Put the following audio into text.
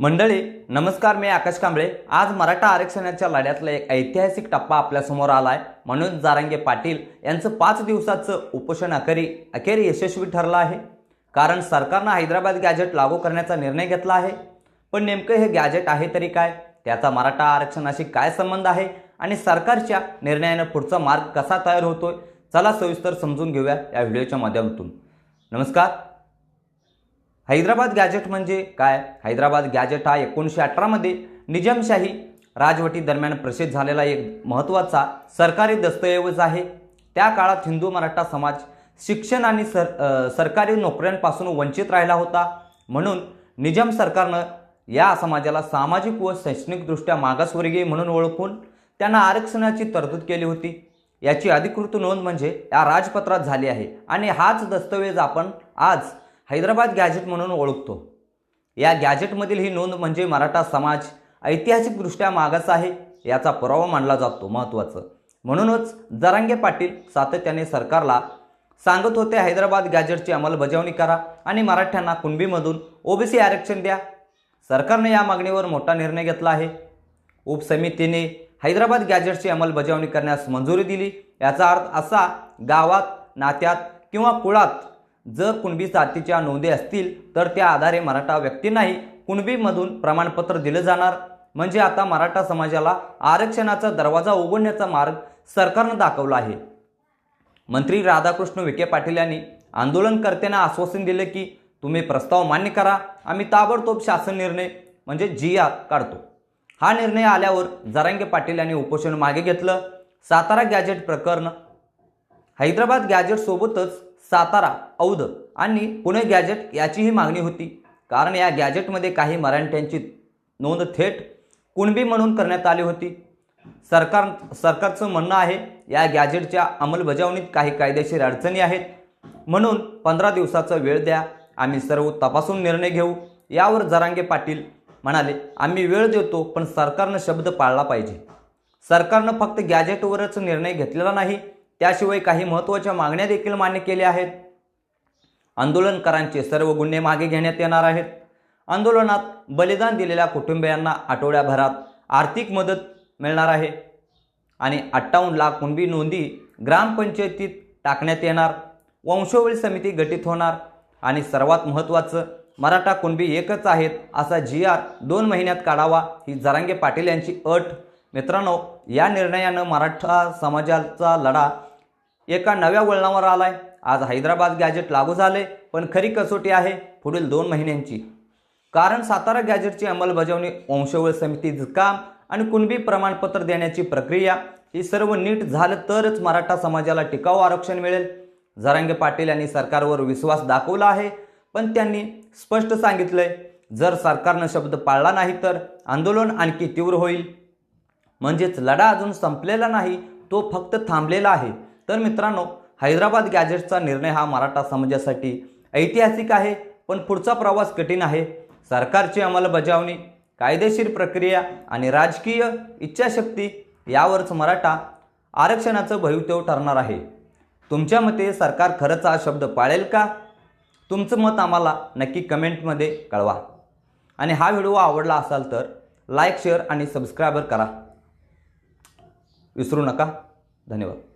मंडळी नमस्कार मी आकाश कांबळे. आज मराठा आरक्षणाच्या लढ्यातला एक ऐतिहासिक टप्पा आपल्यासमोर आला आहे म्हणून जारांगे पाटील यांचं पाच दिवसाचं उपोषण अखेरी अखेर यशस्वी ठरलं आहे. कारण सरकारनं हैदराबाद गॅजेट लागू करण्याचा निर्णय घेतला आहे. पण नेमकं हे गॅजेट आहे तरी काय? त्याचा मराठा आरक्षणाशी काय संबंध आहे? आणि सरकारच्या निर्णयानं पुढचा मार्ग कसा तयार होतोय? चला सविस्तर समजून घेऊया या व्हिडिओच्या माध्यमातून. नमस्कार. हैदराबाद गॅजेट म्हणजे काय? हैदराबाद गॅजेट हा एकोणीसशे अठरामध्ये निजामशाही राजवटी दरम्यान प्रसिद्ध झालेला एक महत्त्वाचा सरकारी दस्तऐवज आहे. त्या काळात हिंदू मराठा समाज शिक्षण आणि सर सरकारी नोकऱ्यांपासून वंचित राहिला होता. म्हणून निजाम सरकारनं या समाजाला सामाजिक व शैक्षणिकदृष्ट्या मागासवर्गीय म्हणून ओळखून त्यांना आरक्षणाची तरतूद केली होती. याची अधिकृत नोंद म्हणजे या राजपत्रात झाली आहे. आणि हाच दस्तऐवज आपण आज हैदराबाद गॅजेट म्हणून ओळखतो. या गॅजेटमधील ही नोंद म्हणजे मराठा समाज ऐतिहासिकदृष्ट्या मागास आहे याचा पुरावा मानला जातो महत्त्वाचं. म्हणूनच जरांगे पाटील सातत्याने सरकारला सांगत होते हैदराबाद गॅजेटची अंमलबजावणी करा आणि मराठ्यांना कुणबीमधून ओबीसी आरक्षण द्या. सरकारने या मागणीवर मोठा निर्णय घेतला आहे. उपसमितीने हैदराबाद गॅजेटची अंमलबजावणी करण्यास मंजुरी दिली. याचा अर्थ असा गावात नात्यात किंवा कुळात जर कुणबी जातीच्या नोंदी असतील तर त्या आधारे मराठा व्यक्तींनाही कुणबीमधून प्रमाणपत्र दिलं जाणार. म्हणजे आता मराठा समाजाला आरक्षणाचा दरवाजा उघडण्याचा मार्ग सरकारनं दाखवला आहे. मंत्री राधाकृष्ण विखे पाटील यांनी आंदोलनकर्त्यांना आश्वासन दिले की तुम्ही प्रस्ताव मान्य करा आम्ही ताबडतोब शासन निर्णय म्हणजे जी आर काढतो. हा निर्णय आल्यावर जरांगे पाटील यांनी उपोषण मागे घेतलं. सातारा गॅजेट प्रकरण हैदराबाद गॅजेटसोबतच सातारा औध आणि पुणे गॅजेट याचीही मागणी होती. कारण या गॅजेटमध्ये काही मराठ्यांची नोंद थेट कुणबी म्हणून करण्यात आली होती. सरकार सरकारचं म्हणणं आहे या गॅजेटच्या अंमलबजावणीत काही कायदेशीर अडचणी आहेत. म्हणून पंधरा दिवसाचा वेळ द्या आम्ही सर्व तपासून निर्णय घेऊ. यावर जरांगे पाटील म्हणाले आम्ही वेळ देतो पण सरकारनं शब्द पाळला पाहिजे. सरकारनं फक्त गॅजेटवरच निर्णय घेतलेला नाही त्याशिवाय काही महत्त्वाच्या मागण्या देखील मान्य केल्या आहेत. आंदोलनकारांचे सर्व गुन्हे मागे घेण्यात येणार आहेत. आंदोलनात बलिदान दिलेल्या कुटुंबियांना आठवड्याभरात आर्थिक मदत मिळणार आहे आणि अठ्ठावन्न लाख कुणबी नोंदी ग्रामपंचायतीत टाकण्यात येणार. वंशावळी समिती गठीत होणार आणि सर्वात महत्त्वाचं मराठा कुणबी एकच आहेत असा जी आर दोन महिन्यात काढावा ही जरांगे पाटील यांची अट. मित्रांनो या निर्णयानं मराठा समाजाचा लढा एका नव्या वळणावर आलाय. आज हैदराबाद गॅजेट लागू झाले पण खरी कसोटी आहे पुढील दोन महिन्यांची. कारण सातारा गॅजेटची अंमलबजावणी वंशवळ समितीचं काम आणि कुणबी प्रमाणपत्र देण्याची प्रक्रिया ही सर्व नीट झालं तरच मराठा समाजाला टिकाऊ आरक्षण मिळेल. झरांगे पाटील यांनी सरकारवर विश्वास दाखवला आहे पण त्यांनी स्पष्ट सांगितलंय जर सरकारनं शब्द पाळला नाही तर आंदोलन आणखी तीव्र होईल. म्हणजेच लढा अजून संपलेला नाही तो फक्त थांबलेला आहे. तर मित्रांनो हैदराबाद गॅजेटचा निर्णय हा मराठा समाजासाठी ऐतिहासिक आहे पण पुढचा प्रवास कठीण आहे. सरकारची अंमलबजावणी कायदेशीर प्रक्रिया आणि राजकीय इच्छाशक्ती यावरच मराठा आरक्षणाचं भवितव्य ठरणार आहे. तुमच्या मते सरकार खरंच हा शब्द पाळेल का? तुमचं मत आम्हाला नक्की कमेंटमध्ये कळवा. आणि हा व्हिडिओ आवडला असाल तर लाईक शेअर आणि सबस्क्रायबर करा. विसरू नका. धन्यवाद.